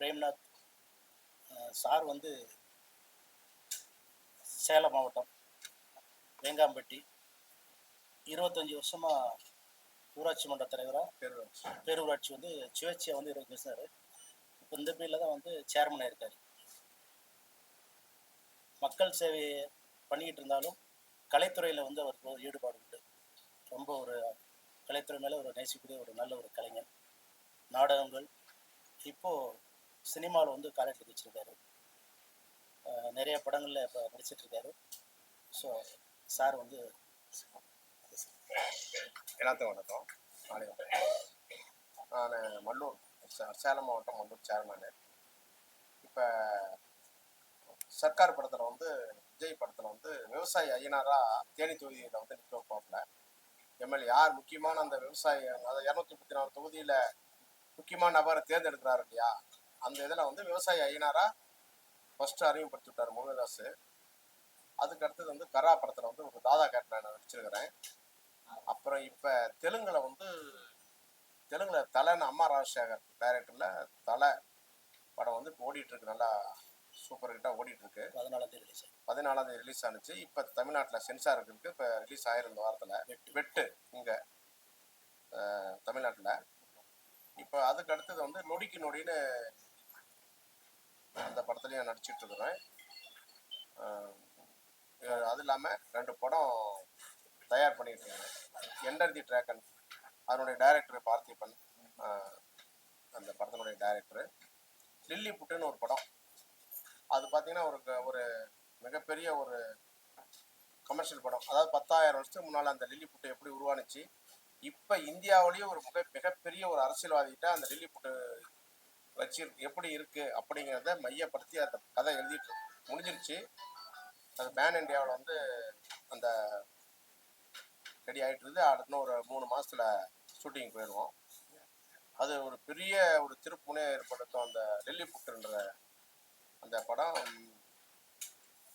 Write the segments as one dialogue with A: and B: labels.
A: Premnath sir வந்து சேலம் மாவட்டம் வேங்காம்பட்டி. இருபத்தஞ்சி வருஷமாக ஊராட்சி மன்ற தலைவராக
B: பேரூராட்சி.
A: பேரூராட்சி வந்து சுயேட்சையாக வந்து இருபது வருஷம் இப்போ இந்த பேரில் தான் வந்து சேர்மனாக இருக்கார் மக்கள் சேவை பண்ணிக்கிட்டு இருந்தாலும் கலைத்துறையில் வந்து அவருக்கு ஒரு ஈடுபாடு உண்டு. ரொம்ப ஒரு கலைத்துறை மேலே ஒரு நேசிக்கூடிய ஒரு நல்ல ஒரு கலைஞர். நாடகங்கள் இப்போது சினிமாவில் வந்து காலெடுத்து வச்சுருக்காரு. நிறைய படங்களில் இப்போ நடிச்சிட்ருக்காரு ஸோ சார் வந்து
B: எல்லாத்துக்கும் வணக்கம். நான் மல்லூர் சேலம் மாவட்டம் மல்லூர் சேர்மேனு. இப்போ சர்க்கார் படத்தில் வந்து விஜய் படத்தில் வந்து விவசாயி ஐயனாராக தேனி தொகுதியில் வந்து நிற்க வைப்பாப்புல. எம்எல்ஏ யார் முக்கியமான அந்த விவசாயி? அதாவது இரநூத்தி முப்பத்தி நாலு தொகுதியில் முக்கியமான நபரை தேர்ந்தெடுக்கிறாரு இல்லையா? அந்த இதில் வந்து விவசாயி ஐயனாரா ஃபர்ஸ்ட் அறிமுகப்படுத்தி விட்டார் முருகதாஸ் அதுக்கு அடுத்தது வந்து கரா படத்தில் வந்து ஒரு தாதா கேரக்டர் நான் நடிச்சிருக்கிறேன். அப்புறம் இப்போ தெலுங்குல வந்து தெலுங்குல தலைன்னு அம்மா ராஜசேகர் டைரக்டர்ல தலை படம் வந்து இப்போ ஓடிட்டு இருக்கு நல்லா சூப்பர் ஹிட்டாக ஓடிட்டு இருக்கு
A: பதினாலாம் தேதி ரிலீஸ்
B: பதினாலாம் தேதி ரிலீஸ் ஆனுச்சு. இப்போ தமிழ்நாட்டில் சென்சார் இருக்கு இப்போ ரிலீஸ் ஆயிருந்த வாரத்தில். வெட்டு. இங்கே தமிழ்நாட்டில். இப்போ அதுக்கு அடுத்தது வந்து நொடிக்கு நொடின்னு அந்த படத்துலையும் நடிச்சிட்டு இருக்கிறேன் அது இல்லாமல் ரெண்டு படம் தயார் பண்ணிட்டு இருக்கேன் என்டர் தி ட்ராகன் அதனுடைய டைரக்டர் பார்த்திபன் அந்த படத்தினுடைய டைரக்டர் லில்லி புட்டுன்னு ஒரு படம். அது பார்த்தீங்கன்னா ஒரு க- ஒரு மிகப்பெரிய ஒரு கமர்ஷியல் படம். அதாவது பத்தாயிரம் வருஷத்துக்கு முன்னால் அந்த லில்லி புட்டு எப்படி உருவானுச்சு இப்போ இந்தியாவிலேயே ஒரு மிக மிகப்பெரிய ஒரு அரசியல்வாதிகிட்ட அந்த லில்லி புட்டு வச்சு எப்படி இருக்கு அப்படிங்கிறத மையப்படுத்தி அந்த கதை எழுதிட்டு முடிஞ்சிருச்சு. அது பேன் இந்தியாவில் வந்து அந்த ரெடி ஆகிட்டு இருக்குது. அடுத்த இன்னும் ஒரு மூணு மாசத்துல ஷூட்டிங் போயிடுவோம். அது ஒரு பெரிய ஒரு திருப்புனே ஏற்படுத்தும். அந்த டெல்லி புட்டுன்ற அந்த படம்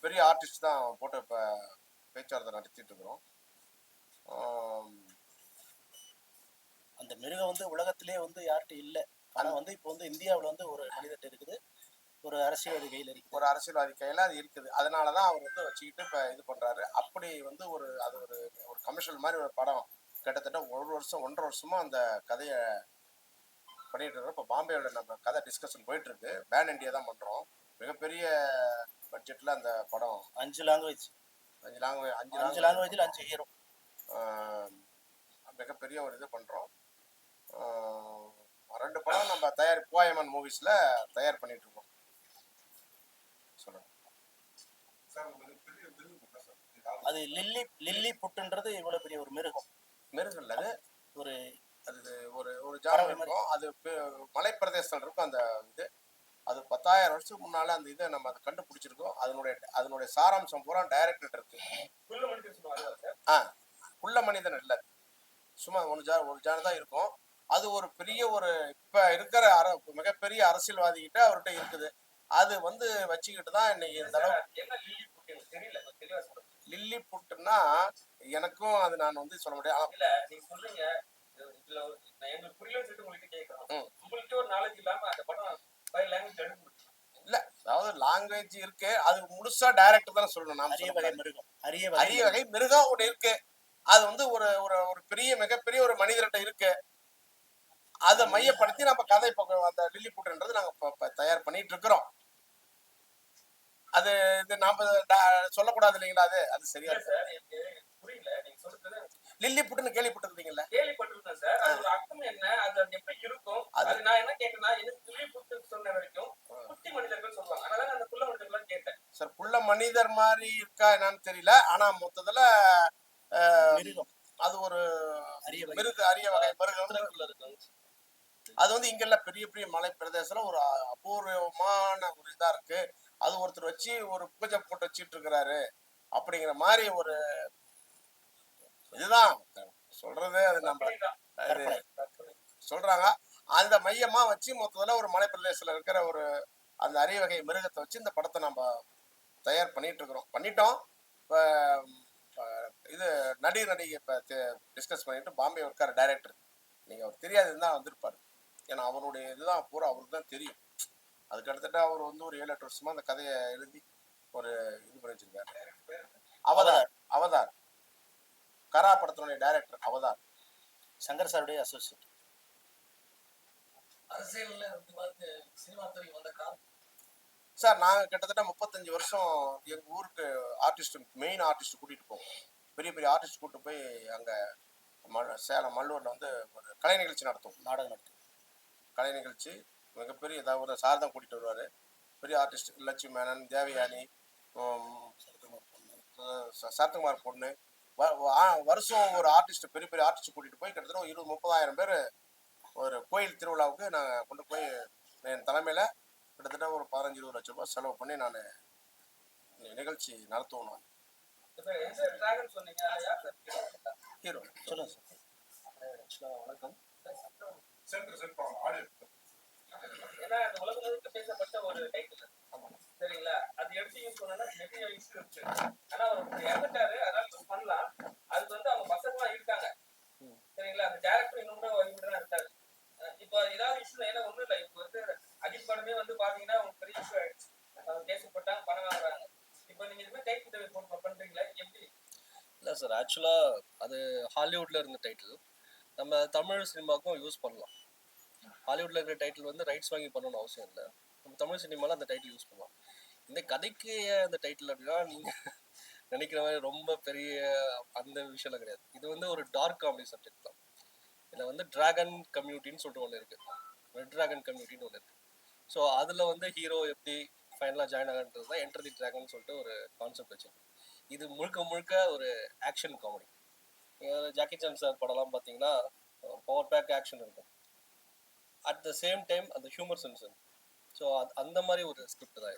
B: பெரிய ஆர்டிஸ்ட் தான் போட்டு இப்போ பேச்சுவார்த்தை நடத்திட்டு இருக்கிறோம்.
A: அந்த மிருகம் வந்து உலகத்திலே வந்து யார்கிட்ட இல்லை. ஆனால் வந்து இப்போ வந்து இந்தியாவில் வந்து ஒரு மனிதர்கிட்ட இருக்குது ஒரு அரசியல்வாதி கையில் இருக்குது.
B: ஒரு அரசியல்வாதி கையில் அது இருக்குது. அதனால தான் அவர் வந்து வச்சுக்கிட்டு இப்போ இது பண்ணுறாரு அப்படி வந்து ஒரு அது ஒரு ஒரு கமர்ஷியல் மாதிரி ஒரு படம் கிட்டத்தட்ட ஒரு வருஷம் ஒன்றரை வருஷமா அந்த கதையை பண்ணிட்டு இருக்கோம் இப்போ பாம்பேயோட நம்ம கதை டிஸ்கஷன் போயிட்டு இருக்கு பேன் இண்டியா தான் பண்ணுறோம் மிகப்பெரிய பட்ஜெட்டில் அந்த படம்.
A: அஞ்சு லாங்குவேஜ்
B: அஞ்சு லாங்குவேஜ் அஞ்சு
A: அஞ்சு
B: லாங்குவேஜ்
A: லாங்குவேஜில் அஞ்சு ஹீரோ
B: மிகப்பெரிய ஒரு இது பண்ணுறோம் ரெண்டு படம் நம்ம தயார் போயமன் மூவிஸில் தயார் பண்ணிட்டு இருக்கோம் சொல்லுங்கள்
A: அது லில்லி லில்லி புட்டுன்றது இவ்வளோ பெரிய ஒரு மிருகம்.
B: மிருகம் அது?
A: ஒரு
B: அது ஒரு ஒரு
A: மாதிரி.
B: இருக்கும். அது மலைப்பிரதேசம் இருக்கும் அந்த இது. அது பத்தாயிரம் வருஷத்துக்கு முன்னால அந்த இதை நம்ம அதை கண்டுபிடிச்சிருக்கோம். அதனுடைய அதனுடைய சாராம்சம் பூரா டைரக்டர் இருக்கு. ஆ உள்ள மனிதன் இல்லை. சும்மா ஒரு ஜா ஒரு ஜான் தான் இருக்கும். அது ஒரு பெரிய ஒரு இப்ப இருக்கிற அர மிகப்பெரிய அரசியல்வாதி கிட்ட அவர்கிட்ட இருக்குது. அது வந்து வச்சுக்கிட்டு தான் இன்னைக்கு இந்த அளவு லில்லி புட்டுன்னா எனக்கும் அது நான் வந்து சொல்ல முடியாது. ஆனா,
C: இல்ல நீங்க சொல்றீங்க. இதுல ஒரு- நான் எங்களுக்கு புரியலன்னு சொல்லிட்டு உங்கள்கிட்ட கேட்கறோம்.
B: ம்.
C: உங்கள்கிட்ட ஒரு நாலேஜ் இல்லாம அந்த படம் ஃபைவ் லாங்குவேஜ் எடுக்க
B: இல்ல அதாவது லாங்குவேஜ் இருக்கு அது முழுசா டைரக்டர் தானே சொல்லணும் நாம
A: அரிய வகை. மிருகம் அரிய
B: அரிய
A: வகை
B: வகை மிருகம் ஒண்ணு இருக்கு. அது வந்து ஒரு ஒரு ஒரு பெரிய மிகப்பெரிய ஒரு மனிதர்கிட்ட இருக்கு. அதை மையப்படுத்தி நம்ம கதை இப்போ அந்த லில்லி புட்டுன்றது நாங்க தயார் பண்ணிட்டு இருக்கிறோம் அது இது நாம சொல்லக்கூடாது இல்லைங்களா அது? அது சரியா
C: புரியல. நீங்க சொல்றது
B: லில்லி புட்டுன்னு கேள்விப்பட்டிருக்கீங்கல்ல
C: கேள்விப்பட்டிருக்கேன் சார். அது அர்த்தம் என்ன? அது எப்படி இருக்கும்?
B: அது-
C: நான் என்ன கேட்டேன்னா எனக்கு துளி புட்டு சொன்ன வரைக்கும் குட்டி மனிதர்கள் சொல்லுவாங்க. அதனால நான் அந்த குள்ள மனிதர்கள் கேட்டேன்.
B: சார் புள்ள மனிதர் மாதிரி இருக்கா என்னன்னு தெரியல. ஆனா மொத்தத்துல அது ஒரு
A: அரிய வகை.
B: மிருக அரிய வகை. மிருகம் அது வந்து இங்கெல்லாம் பெரிய பெரிய மலை பிரதேசத்துல ஒரு அபூர்வமான ஒரு இதா இருக்கு. அது ஒருத்தர் வச்சு ஒரு பூஜை போட்டு வச்சிட்டு இருக்கிறாரு. அப்படிங்கிற மாதிரி ஒரு இதுதான். சொல்றது அது நம்ம. சொல்றாங்க. அந்த மையமா வச்சு மொத்தத்துல ஒரு மலை பிரதேசத்துல இருக்கிற ஒரு அந்த அரிய வகை மிருகத்தை வச்சு இந்த படத்தை நம்ம தயார் பண்ணிட்டு இருக்கிறோம். பண்ணிட்டோம். இப்போ இது நடி நடிகை இப்போ டிஸ்கஸ் பண்ணிட்டு பாம்பே இருக்கார் டைரக்டர் நீங்க அவர் தெரியாது தான் வந்திருப்பாரு. ஏன்னா அவருடைய இதுதான் பூரா அவருக்கு தான் தெரியும். அது கிட்டத்தட்ட அவர் வந்து ஒரு ஏழு எட்டு வருஷமா அந்த கதையை எழுதி ஒரு இது பண்ணி வச்சிருக்காரு. Avatar Avatar. கரா படத்தினுடைய டைரக்டர் அவதார்.
A: சங்கர் சாருடைய அசோசியேட்
D: அரசியல்ல சினிமா வந்த காரணம்?
B: சார் நாங்கள் கிட்டத்தட்ட முப்பத்தஞ்சு வருஷம் எங்கள் ஊருக்கு ஆர்டிஸ்ட் மெயின் ஆர்டிஸ்ட் கூட்டிகிட்டு போவோம். பெரிய பெரிய ஆர்டிஸ்ட் கூட்டிட்டு போய் அங்கே ம சேலம் மல்லூரில் வந்து ஒரு கலை நிகழ்ச்சி நடத்துவோம்.
A: நாடகம் நடத்தும்
B: கலை நிகழ்ச்சி மிகப்பெரிய ஏதாவது ஒரு சார் தான் கூட்டிகிட்டு வருவார். பெரிய ஆர்டிஸ்ட் லட்சுமி மேனன் தேவயானி சரத்குமார் பொண்ணு. வருஷம் ஒரு ஆர்டிஸ்ட் பெரிய பெரிய ஆர்டிஸ்ட் கூட்டிகிட்டு போய் கிட்டத்தட்ட ஒரு இருபது முப்பதாயிரம் பேர் ஒரு கோயில் திருவிழாவுக்கு நாங்கள் கொண்டு போய் என் தலைமையில் கிட்டத்தட்ட ஒரு பதினஞ்சு இருபது லட்சம் ரூபாய் செலவு பண்ணி நான் நிகழ்ச்சி நடத்துவோம் நான்.
C: அது யார் சார்?
B: ஹீரோ.
A: சார்
D: ஆக்சுவலா வணக்கம்
C: ஏன்னா அந்த உலகம் முழுக்க பேசப்பட்ட ஒரு டைட்டில் சரிங்களா? அது எடுத்து யூஸ் பண்ணா நிறைய ஆனா அவர் இறந்துட்டாரு அதனால யூஸ் பண்ணலாம். அதுக்கு வந்து அவங்க பசங்களாம் இருக்காங்க. சரிங்களா? அந்த டேரக்டர் இன்னும் கூட தான் இருக்காரு. இப்போ ஏதாவது இஷ்யூ ஏன்னா ஒண்ணும் இல்லை. இப்போ வந்து அஜித் படமே வந்து பாத்தீங்கன்னா ஒரு பெரிய இஷ்யூ ஆயிடுச்சு. அவங்க கேஸ் போட்டாங்க பணம் வாங்குறாங்க. இப்போ நீங்க இதுமே டைட்டில் பண்றீங்களா? எப்படி?
E: இல்லை சார் ஆக்சுவலாக அது ஹாலிவுட்ல இருந்த டைட்டில் நம்ம தமிழ் சினிமாவுக்கும் யூஸ் பண்ணலாம். ஹாலிவுட்ல இருக்கிற டைட்டில் வந்து ரைட்ஸ் வாங்கி பண்ணணும்னு அவசியம் இல்லை. நம்ம தமிழ் சினிமாவில் அந்த டைட்டில் யூஸ் பண்ணலாம். இந்த கதைக்கு அந்த டைட்டில் அப்படின்னா நீங்கள் நினைக்கிற மாதிரி ரொம்ப பெரிய அந்த விஷயம்லாம் கிடையாது. இது வந்து ஒரு டார்க் காமெடி சப்ஜெக்ட் தான். இதில் வந்து டிராகன் கம்யூனிட்டின்னு சொல்லிட்டு ஒன்று இருக்குது ரெட் டிராகன் கம்யூனிட்டின்னு ஒன்று இருக்குது ஸோ அதில் வந்து ஹீரோ எப்படி ஃபைனலாக ஜாயின் ஆகன்றது தான் என்டர் தி டிராகன் சொல்லிட்டு ஒரு கான்செப்ட் வச்சிருக்கு. இது முழுக்க முழுக்க ஒரு action comedy Jackie Chan sir படம்லாம் பார்த்தீங்கன்னா பவர் பேக் ஆக்ஷன் இருக்கும். அட் த சேம் டைம் அந்த ஹியூமர் சென்ஸ் ஸோ அந்த மாதிரி ஒரு ஸ்கிரிப்ட் தான்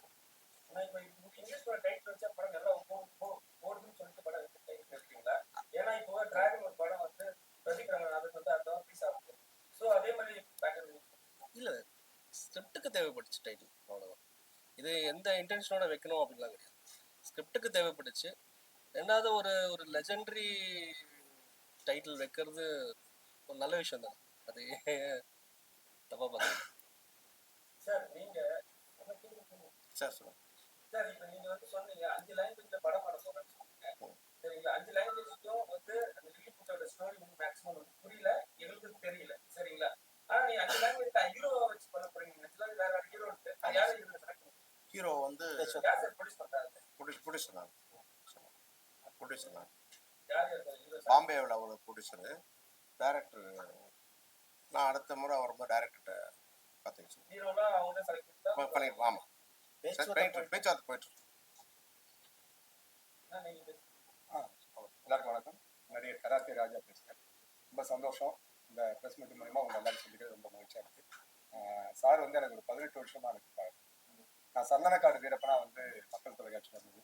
C: அதே பேட்டர்ன்
E: இல்லை ஸ்கிரிப்டுக்கு தேவைப்பட்டுச்சு டைட்டில் அவ்வளோதான் இது எந்த இன்டென்ஷனோட வைக்கணும் அப்படின்லாம் கிடையாது. ஸ்கிரிப்டுக்கு தேவைப்பட்டுச்சு. ரெண்டாவது ஒரு ஒரு லெஜெண்டரி டைட்டில் வைக்கிறது ஒரு நல்ல விஷயம் தான். அது தப்பாக பார்த்தீங்க
C: சார் நீங்க?
B: சார் சொல்லுங்கள்
C: சார் இப்போ நீங்க வந்து சொன்னீங்க அஞ்சு லாங்குவேஜ்ல படம் பண்ண போறேன்னு சொன்னீங்க. சரிங்களா அஞ்சு லாங்குவேஜ்க்கும் வந்து அந்த லில்லி புட்டோட ஸ்டோரி வந்து மேக்ஸிமம் வந்து புரியல எங்களுக்கு தெரியல சரிங்களா? ஆனா நீ அஞ்சு லாங்குவேஜ் ஹீரோ வச்சு பண்ண போறீங்க. ஆக்சுவலா வேற வேற ஹீரோ இருக்கு. அது யாரும் செலக்ட்
B: ஹீரோ வந்து
C: ப்ரொடியூஸ் பண்றாங்க
B: ப்ரொடியூஸ் ப்ரொடியூசர் நான் ப்ரொடியூசர்
C: ஹீரோ
B: பாம்பேவில் ஒரு ப்ரொடியூசரு டேரக்டர் நான் அடுத்த முறை வரும்போது டேரக்டர்கிட்ட பார்த்துக்க சொல்லுவேன்
C: ஹீரோலாம் அவங்க செலக்ட் பண்ணா
B: பண்ணிடலாம் ஆமாம் பேச்சுவார்த்தை பேச்சுவார்த்தை போயிட்டு
F: எல்லாருக்கும் வணக்கம். நடிகர் கராத்தே ராஜா பேசுகிறேன் ரொம்ப சந்தோஷம். இந்த ப்ரெஸ் மீட் மூலிமா உங்க எல்லாரும் சொல்லிக்கிறது ரொம்ப மகிழ்ச்சியாக இருக்கு. சார் வந்து எனக்கு ஒரு பதினெட்டு வருஷமா எனக்கு பழக்கம். நான் சந்தனக்காடு வீரப்பனா வந்து மக்கள் தொலைக்காட்சி வந்தது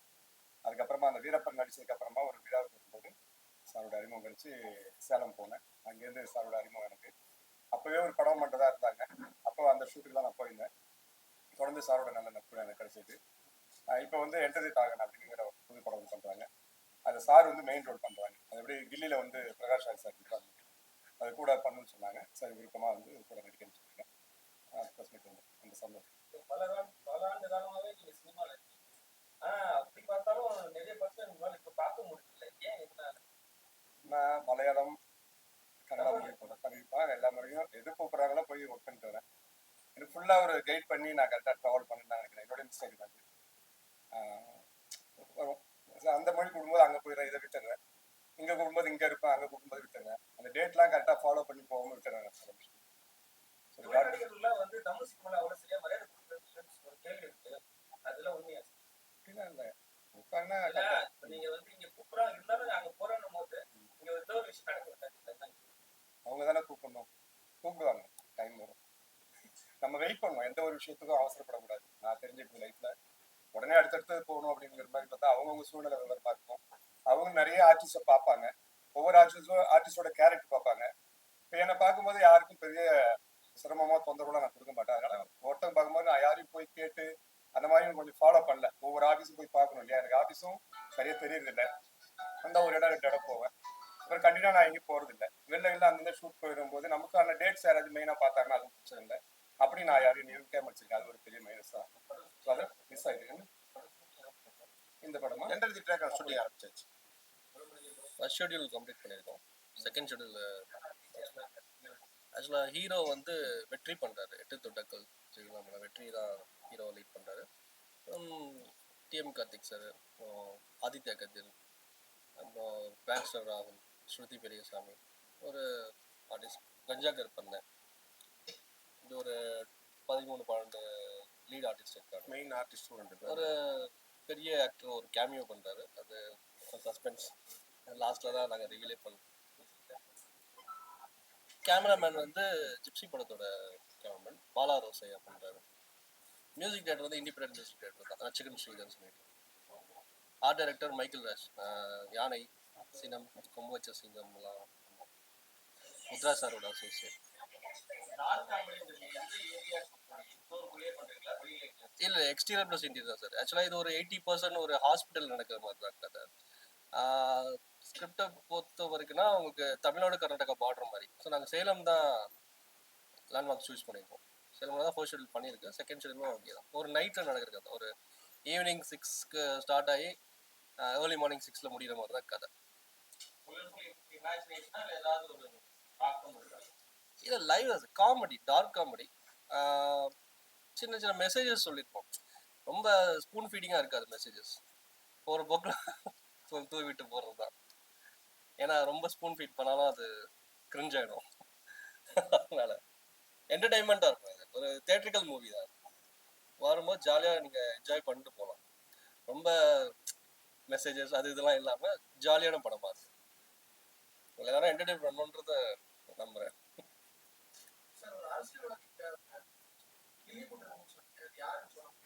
F: அதுக்கப்புறமா அந்த வீரப்பன் நடிச்சதுக்கு அப்புறமா ஒரு விழாவுக்கு வரும்போது சாரோட அறிமுகம் கழிச்சு சேலம் போனேன். அங்கேருந்து சாரோட அறிமுகம் எனக்கு. அப்போவே ஒரு படம் மட்டும் தான் இருந்தாங்க. அப்போ அந்த ஷூட்டுக்கு தான் நான் போயிருந்தேன். தொடர்ந்து சாரோட நல்ல நட்பு எனக்கு கிடைச்சது. இப்போ வந்து என்டர்ஜெட் ஆகணும் அப்படிங்கிற ஒரு புது படம் பண்ணுறாங்க அது சார் வந்து மெயின் ரோல் பண்ணுறாங்க அது எப்படி கில்லியில் வந்து பிரகாஷ் ராஜ் சார் இருக்காங்க. அது கூட பண்ணணும்னு சொன்னாங்க. சார் விருப்பமாக வந்து கூட நடிக்கணும்னு சொன்னாங்க அந்த சந்தோஷம்
C: பல பல ஆண்டு காலமாகவே நீங்க சினிமால ஆனா அப்படி பார்த்தாலும் நிறைய படத்தை உங்களால இப்ப பார்க்க முடியல ஏன் எதனால
F: நான் மலையாளம் கன்னட மொழி போட கண்டிப்பாக எல்லா மொழியும் எது கூப்பிட்றாங்களோ போய் ஒர்க் பண்ணிட்டு வரேன். எனக்கு ஃபுல்லாக ஒரு கைட் பண்ணி நான் கரெக்டாக ட்ராவல் பண்ணி நினைக்கிறேன். என்னோட மிஸ்டேக் தான் வரும். அந்த மொழி கூடும்போது அங்கே போயிடுறேன் இதை விட்டுறேன் இங்கே கூடும்போது இங்கே இருப்பேன் அங்கே கூடும்போது விட்டுறேன் அந்த டேட்லாம் கரெக்டாக ஃபாலோ பண்ணி போகாமல் விட்டுறேன் சரி
C: வந்து தமிழ் சினிமாவில் அவ்வளோ சரியாக மரியாதை கொடுக்குறது ஒரு கேள்வி இருக்கு அதுல உண்மையா
F: இல்லை இல்லை இருப்பாங்கன்னா
C: இல்ல
F: correct ஆ-
C: இப்ப நீங்க வந்து இங்க கூப்பிடுறாங்க இருந்தாலும் அங்க போறோம் போது இங்க ஒரு ஏதோ ஒரு விஷயம் நடக்குது
F: அவங்க தானே கூப்பிடணும் கூப்பிடுவாங்க டைம் வரும் நம்ம வெயிட் பண்ணுவோம் எந்த ஒரு விஷயத்துக்கும் அவசரப்படக்கூடாது. நான் தெரிஞ்சுக்கிட்டு லைஃப்ல. உடனே அடுத்தடுத்து போகணும் அப்படிங்கிற மாதிரி பார்த்தா அவங்கவுங்க சூழ்நிலை விவரமா இருக்கும் அவங்க நிறைய ஆர்டிஸ்டை பார்ப்பாங்க. ஒவ்வொரு ஆர்டிஸ்டும் ஆர்டிஸ்டோட கேரக்டர் பார்ப்பாங்க. இப்போ என்னை பார்க்கும்போது யாருக்கும் பெரிய சிரமமா தொந்தரவுலாம் நான் கொடுக்க மாட்டேன். அதனால ஒருத்தங்க பார்க்கும்போது நான் யாரையும் போய் கேட்டு அந்த மாதிரி கொஞ்சம் ஃபாலோ பண்ணல. ஒவ்வொரு ஆஃபீஸும் போய் பார்க்கணும் இல்லையா? எனக்கு ஆஃபீஸும் சரியா தெரியறதில்ல. அந்த ஒரு இடம் ரெண்டு இடம் போவேன். அப்புறம் கண்டிப்பாக நான் எங்கேயும் போகிறதில்ல இல்ல வெளில இல்லை அந்தந்த ஷூட் போயிடும் போது நமக்கு அந்த டேட்ஸ் யாராவது மெயினாக பார்த்தாங்கன்னா அது பிரச்சனை இல்லை. அப்படி நான் யாரையும் நிரூபிக்காம வச்சிருக்கேன். அது ஒரு பெரிய மைனஸ் தான் ஸோ அதை மிஸ் ஆயிடுங்க. இந்த படமா?
B: என்டர் தி ட்ராக் ஷூட்டிங் ஆரம்பிச்சாச்சு.
E: ஃபர்ஸ்ட் ஷெட்யூல் கம்ப்ளீட் பண்ணியிருக்கோம் செகண்ட் ஷெட்யூல் ஆக்சுவலாக ஹீரோ வந்து வெற்றி பண்ணுறாரு எட்டு தொட்டக்கள் நம்மள வெற்றி தான் ஹீரோ லீட் பண்ணுறாரு டிஎம் கார்த்திக் சார் ஆதித்யா கதிர் அப்புறம் பேங்ஸ்டர் ராகுல் ஸ்ருதி பெரியசாமி ஒரு ஆர்டிஸ்ட் கஞ்சாகர் பண்ணேன் இது ஒரு பதிமூணு பன்னெண்டு லீட் ஆர்டிஸ்ட் இருக்காங்க.
B: மெயின் ஆர்டிஸ்ட் பேர்.
E: ஒரு பெரிய ஆக்டர் ஒரு கேமியோ பண்றாரு. அது சஸ்பென்ஸ் லாஸ்ட்ல தான் நாங்க ரிவீலே பண்ணோம். கேமராமேன் வந்து ஜிப்சி படத்தோட கேமராமேன் பாலா ரோசையா பண்றாரு. மியூசிக் டேரக்டர் வந்து இண்டிபெண்டன்ட் மியூசிக் டேரக்டர் தான். சிக்கன் ஸ்ரீதர் சொல்லிட்டு ஆர்ட் டைரக்டர் மைக்கேல் ராஜ் யானை சினம் கொம்பு வச்ச சிங்கம்லாம் முத்ரா சாரோட அசோசியேட் இல்ல எக்ஸ்டீரியர் ப்ளஸ் இன்டீரியர் தான் சார் ஆக்சுவலாக இது ஒரு எயிட்டி பர்சன்ட் ஒரு ஹாஸ்பிட்டல் நடக்கிற மாதிரி தான் கதை ஸ்கிரிப்டை பொறுத்த வரைக்கும்னா உங்களுக்கு தமிழ்நாடு கர்நாடகா பார்டர் மாதிரி. ஸோ நாங்கள் சேலம் தான் லேண்ட்மார்க் சூஸ் பண்ணியிருக்கோம் சேலமில் தான் ஃபர்ஸ்ட் ஷெடியூல் பண்ணியிருக்கேன். செகண்ட் ஷெடியூலும் ஓகே தான். ஒரு நைட்டில் நடக்கிற கதை. ஒரு ஈவினிங் சிக்ஸ்க்கு ஸ்டார்ட் ஆகி ஏர்லி மார்னிங் சிக்ஸில் முடிகிற மாதிரி தான் கதை
C: இமேஜினேஷனா இல்லை
E: லைவ் காமெடி டார்க் காமெடி சின்ன சின்ன மெசேஜஸ் சொல்லியிருப்போம் ரொம்ப ஸ்பூன் ஃபீடிங்காக இருக்காது மெசேஜஸ் ஒரு போக்கில் தூவி விட்டு போடுறது தான் ஏன்னா ரொம்ப ஸ்பூன் ஃபீட் பண்ணாலும் அது கிரிஞ்ச் ஆகிடும் அதனால என்டர்டைன்மெண்ட்டாக இருக்கும் இது ஒரு தேட்ரிக்கல் மூவி தான். வரும்போது ஜாலியாக நீங்கள் என்ஜாய் பண்ணிட்டு போகலாம் ரொம்ப மெசேஜஸ் அது இதெல்லாம் இல்லாமல் ஜாலியான படம் இருக்கு. உங்களை எல்லாரும் என்டர்டைன் பண்ணணுன்றத நம்புகிறேன்
D: சார் ஒரு அரசியல்வாதி கிளி போட்டு சொல்லிட்டு யாருன்னு சொல்ல முடியும்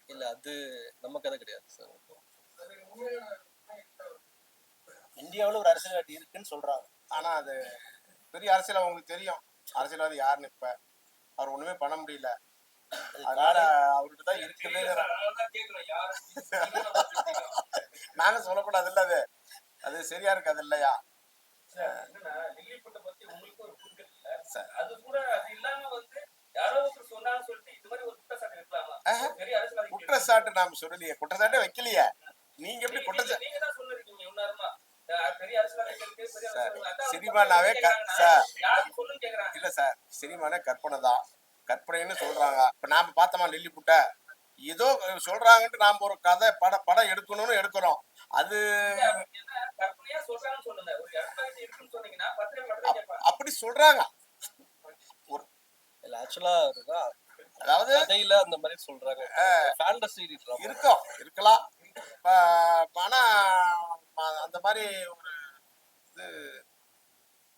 E: இல்ல அது நம்ம கதை கிடையாது சார்
A: இந்தியாவில் ஒரு அரசியல் இருக்குன்னு சொல்றாங்க.
B: ஆனா அது பெரிய அரசியல் அவங்களுக்கு தெரியும். அரசியல்வாதி யாருன்னு இப்ப அவர் ஒண்ணுமே பண்ண முடியல. அதனால அவர்கிட்ட தான்
C: யாரு?
B: நாங்க சொல்லக்கூடாது இல்ல அது? அது சரியா இருக்காது இல்லையா?
C: சார், என்னன்னா நெல்லிப்பட்டை பத்தி உங்களுக்கு ஒரு புரிதல் இல்ல
B: சார்.
C: அது கூட அது இல்லாம வந்து யாரோ ஒருத்தர் சொன்னான்னு சொல்லிட்டு இது மாதிரி ஒரு குற்றச்சாட்டு. பெரிய
B: குற்றச்சாட்டு நாம சொல்லலையே. குற்றச்சாட்டே வைக்கலையே. நீங்க எப்படி குற்றச்சாட்டு
C: நீங்க தான் சொல்லிருக்கீங்க
B: சினிமானாவே. சார். இல்ல சார் சினிமானே கற்பனை தான். கற்பனைன்னு சொல்றாங்க. இப்ப நாம பார்த்தோமா லில்லி புட்ட? ஏதோ சொல்றாங்கன்ட்டு நாம ஒரு கதை பட படம் எடுக்கணும்னு எடுக்கிறோம். அது
C: என்ன கற்பனையா சொல்றாங்கன்னு சொல்லுங்க ஒரு அரசியல்வாதி இருக்குன்னு சொன்னீங்கன்னா பத்திரிகை மட்டும் தான் கேட்பாங்க
B: அப்படி சொல்றாங்க
E: இல்ல ஆக்சுவலா அதுதான்.
B: அதாவது
E: கதையில அந்த மாதிரி சொல்றாங்க. ஃபேண்டசி
B: இருக்கும் இருக்கலாம். ஆனா அந்த மாதிரி ஒரு இது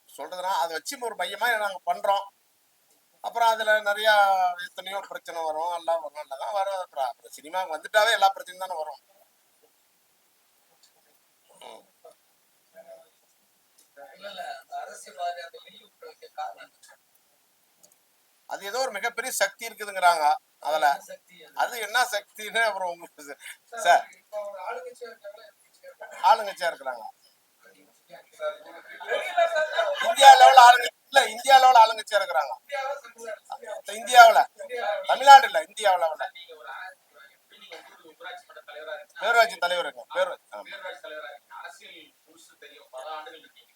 B: சொல்றதுனா அதை வச்சு ஒரு மையமா நாங்க பண்றோம். அப்புறம் அதுல நிறைய எத்தனையோ பிரச்சனை வரும் எல்லாம் வரும். எல்லாம் வரும். அப்புறம் அப்புறம் சினிமாவுக்கு வந்துட்டாவே எல்லா பிரச்சனையும் தானே வரும் ம்.
D: இல்ல இல்ல அந்த அரசியல்வாதி அந்த வெளியே விட்டு வைக்க காரணம் என்ன?
B: அது ஏதோ ஒரு மிகப்பெரிய சக்தி இருக்குதுங்கிறாங்க அதுல.
D: அது?
B: என்ன சக்தின்னு அப்புறம் உங்களுக்கு சார்
D: ஆளுங்கட்சியா
B: இருக்கிறாங்க. இந்தியா லெவல் ஆளுங்க இல்ல இந்தியா லெவல் ஆளுங்கட்சியா இருக்கிறாங்க? இந்தியாவுல. தமிழ்நாடு இல்ல
C: தலைவரா இருக்கீங்க
B: பேரூராட்சி தலைவருங்க பேரூராட்சி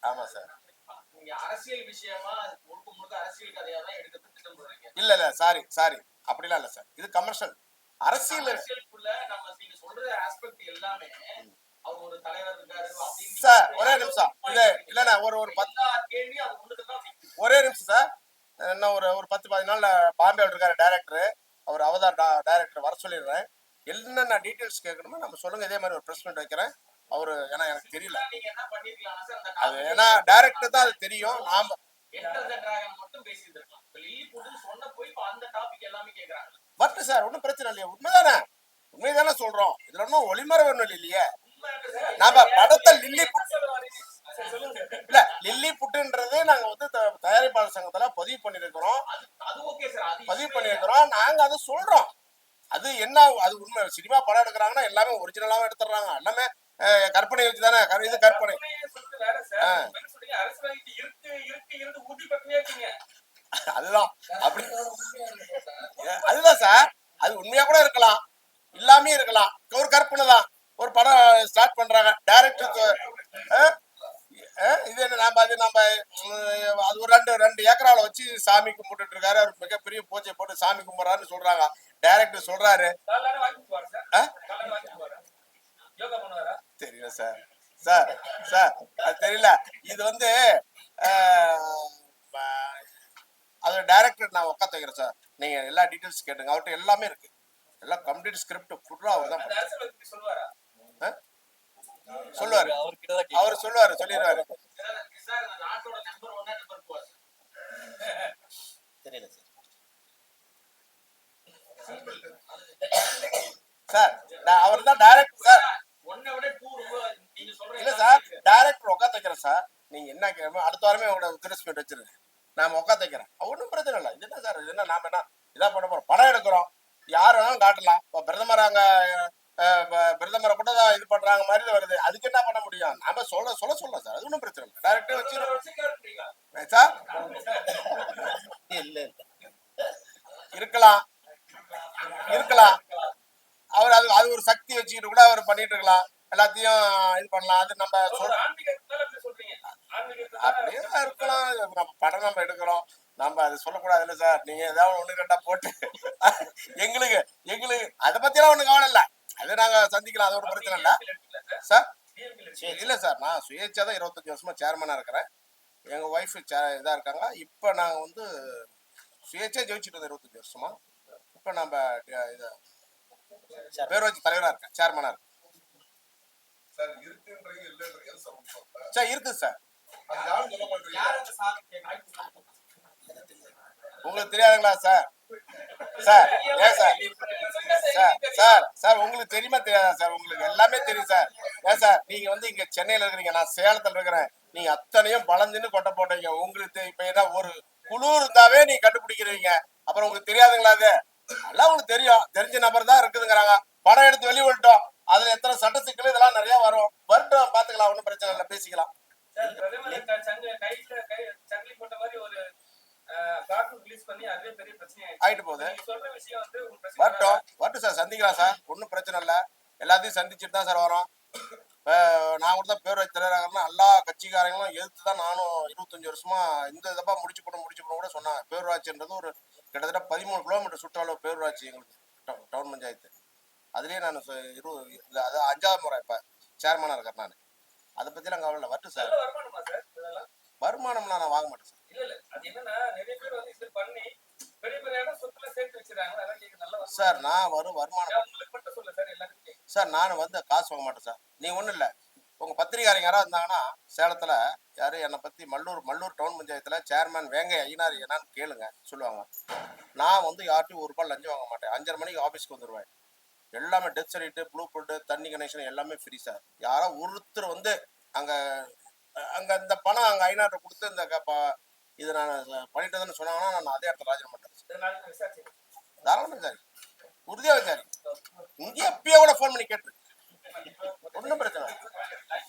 B: ஆமா. சார்.
C: அரசியல் விஷயமா முழுக்க முழுக்க அரசியல் கதையா தான் எடுக்க
B: இல்ல இல்ல சாரி சாரி அப்படிலாம் இல்ல சார் இது கமர்ஷியல் அரசியல். சார் ஒரே நிமிஷம். இது இல்லண்ணா ஒரு ஒரு பத்து. ஒரே நிமிஷம் சார் இன்னும் ஒரு ஒரு பத்து பதினஞ்சு நாள்ல பாம்பே இருக்காரு டைரக்டர் அவர் அவதார் டைரக்டர் வர சொல்லிடுறேன். என்னென்ன டீட்டெயில்ஸ் கேட்கணுமோ நம்ம சொல்லுங்க. இதே மாதிரி ஒரு ப்ரெஸ் மீட் வைக்கிறேன். அவரு ஏன்னா எனக்கு தெரியல.
C: என்ன
B: அது ஏன்னா டைரக்டர் தான் அது தெரியும். நாம வரட்டு சார் ஒன்றும் பிரச்சனை இல்லையா. உண்மைதானே? உண்மைதானே சொல்றோம். இதுல ஒன்றும் ஒளிமறை ஒன்றும் இல்லையே. நாம படத்தை லில்லி. இல்ல லில்லி. புட்டுன்றது நாங்க வந்து த- தயாரிப்பாளர் சங்கத்துல பதிவு பண்ணிருக்கிறோம்.
C: அது அது ஓகே சார். அது
B: பதிவு பண்ணிருக்கிறோம். நாங்க அதை சொல்றோம். அது என்ன அது உண்மை சினிமா படம் எடுக்கிறாங்கன்னா எல்லாமே ஒரிஜினலாவும் எடுத்துடுறாங்க. எல்லாமே கற்பனை வச்சு தானே? இது கற்பனை. ஆ. அதுதான். அப்படி. ஏ, அதுதான் சார். அது உண்மையா கூட இருக்கலாம். இல்லாமே இருக்கலாம். ஒரு கற்பனை தான். ஒரு படம் ஸ்டார்ட் பண்றாங்க. டைரக்டர் இது என்ன நாம அது நம்ம அது ஒரு ரெண்டு ரெண்டு ஏக்கரால வச்சு சாமி கும்பிட்டுட்டு இருக்காரு. அவர் மிகப்பெரிய பூஜை போட்டு சாமி கும்பிட்றாருன்னு சொல்றாங்க. டைரக்டர் சொல்றாரு
C: காலையில வாங்கிட்டு போவாரு சார்
B: ஆ?
C: காலையில வாங்கிட்டு போவாரு யோகா பண்ணுவாரா
B: தெரியல சார் சார் சார் அது தெரியல. இது வந்து ஆஹ், டைரக்டர் நான் உட்காந்து வைக்கிறேன் சார் நீங்க எல்லா டீட்டெயில்ஸ் கேட்டுங்க. அவர்கிட்ட எல்லாமே இருக்கு. எல்லாம் கம்ப்ளீட் ஸ்கிரிப்ட் ஃபுல்லாக அவர் தான்
C: அந்த சொல்லுவாரு.
B: அவர் சொல்லுவாரு சொல்லிடுவாரு.
D: சார்
A: தெரியல சார்
B: சார் அவர் தான் டைரக்டர் சார் இல்ல சார் டைரக்டர் உட்காந்து வைக்கிறேன் சார். நீங்க என்ன கேட்கணும் அடுத்த வாரமே உங்களோட கிறிஸ்மஸ் வச்சிருங்க. நாம உட்காந்து வைக்கிறேன். ஒன்றும் பிரச்சனை இல்லை. இது என்ன சார் இது என்ன நாம என்ன இதா பண்ண போறோம். படம் எடுக்கிறோம். யார் வேணாலும் காட்டலாம். இப்போ பிரதமர் அங்க பிரதமரை கூட தான் இது பண்றாங்க மாதிரி வருது. அதுக்கு என்ன பண்ண முடியும்? நாம சொல்ல சொல்ல சொல்லலாம் சார். அது ஒன்றும் பிரச்சனை இல்லை. டைரக்டர் வச்சு சார்?
A: இல்ல.
B: இருக்கலாம். இருக்கலாம். அவர் அது அது ஒரு சக்தி வச்சுக்கிட்டு கூட அவர் பண்ணிட்டு இருக்கலாம். எல்லாத்தையும் இது பண்ணலாம். அது நம்ம அப்படியே இருக்கலாம். நம்ம படம் நம்ம எடுக்கிறோம். நம்ம அது சொல்லக்கூடாது இல்ல சார். நீங்க ஏதாவது ஒண்ணு ரெண்டா போட்டு எங்களுக்கு எங்களுக்கு அதை பத்தியெல்லாம் ஒண்ணு கவலை இல்ல. அது நாங்க சந்திக்கலாம். அது ஒரு பிரச்சனை இல்ல. சார். இல்ல. சார் நான் சுயேட்சா தான் இருபத்தஞ்சு வருஷமா சேர்மனா இருக்கிறேன். எங்க ஒய்ஃப் இதா இருக்காங்க. இப்ப நாங்க வந்து சுயேட்சா ஜெயிச்சுட்டு இருந்தோம் இருபத்தஞ்சு வருஷமா. இப்ப நம்ம இது பேரூராட்சி தலைவரா இருக்கேன். சேர்மனா இருக்கேன்.
G: சார்
B: இருக்குது சார்
G: அது யாரும் சொல்ல மாட்டீங்க.
D: யார் அந்த சார்? கேட்கறாங்க
B: உங்களுக்கு தெரியாதுங்களா சார்? சார் ஏன் சார்? சார் சார் சார் உங்களுக்கு தெரியுமா தெரியாதா சார்? உங்களுக்கு எல்லாமே தெரியும் சார். ஏன் சார்? நீங்க வந்து இங்க சென்னையில இருக்கிறீங்க நான் சேலத்துல இருக்கிறேன். நீங்க அத்தனையும் பலந்துன்னு கொட்டை போட்டீங்க. உங்களுக்கு இப்ப என்ன ஒரு குழு இருந்தாவே நீங்க கண்டுபிடிக்கிறீங்க. அப்புறம் உங்களுக்கு தெரியாதுங்களா அது? எல்லாம் உங்களுக்கு தெரியும். தெரிஞ்ச நபர் தான் இருக்குதுங்கிறாங்க. படம் எடுத்து வெளிய விட்டோம் அதுல எத்தனை சட்ட சிக்கல் இதெல்லாம் நிறைய வரும். வரட்டும் பாத்துக்கலாம் ஒன்றும் பிரச்சனை இல்லை பேசிக்கலாம். ஆயிட்டு போகுது. வரட்டும் வரட்டும் சார் சந்திக்கலாம் சார் ஒன்றும் பிரச்சனை இல்லை. எல்லாத்தையும் சந்திச்சுட்டு தான் சார் வரோம். நான் கூட தான் பேர் வச்சு எல்லா கட்சிக்காரங்களும் எதிர்த்து தான் நானும் இருபத்தஞ்சு வருஷமா இந்த முடிச்சு போட முடிச்சு கூட சொன்னாங்க. பேரூராட்சின்றது ஒரு கிட்டத்தட்ட பதிமூணு கிலோமீட்டர் சுற்றளவு பேரூராட்சி எங்களுக்கு டவு- டவுன் பஞ்சாயத்து. அதுலேயே நான் இரு அது அஞ்சாவது முறை இப்போ சேர்மனாக இருக்கேன் நான். அதை பற்றிலாம் கவலை இல்லை வரட்டும் சார் வருமானம்லாம் நான் வாங்க மாட்டேன் சார் சார் நான் வரும் வருமானம்
C: சார்
B: நான் வந்து காசு வாங்க மாட்டேன் சார் நீ ஒன்றும் இல்லை. உங்கள் பத்திரிகாரங்க யாராவது இருந்தாங்கன்னா சேலத்தில் யாரு என்னை பற்றி மல்லூர் மல்லூர் டவுன் பஞ்சாயத்தில் சேர்மேன் வேங்க ஐயனார் என்னன்னு கேளுங்க சொல்லுவாங்க. நான் வந்து யார்ட்டையும் ஒரு ரூபாய் லஞ்சம் வாங்க மாட்டேன். அஞ்சரை மணிக்கு ஆஃபீஸ்க்கு வந்துடுவேன் எல்லாமே டெத் சர்டிஃபிகேட் ப்ளூ பிரிண்ட் தண்ணி கனெக்ஷன் எல்லாமே ஃப்ரீ சார் யாரோ ஒருத்தர் வந்து அங்கே அங்கே இந்த பணம் அங்கே ஐநாட்டை கொடுத்து இந்த இது நான் பண்ணிட்டதுன்னு சொன்னாங்கன்னா நான் அதே இடத்துல ராஜினாமா பண்ணுறேன் தாராளமாக சார் உறுதியாக சார் இங்கேயே எப்பயோ கூட ஃபோன் பண்ணி கேட்டு ஒன்றும் பிரச்சனை இல்லை.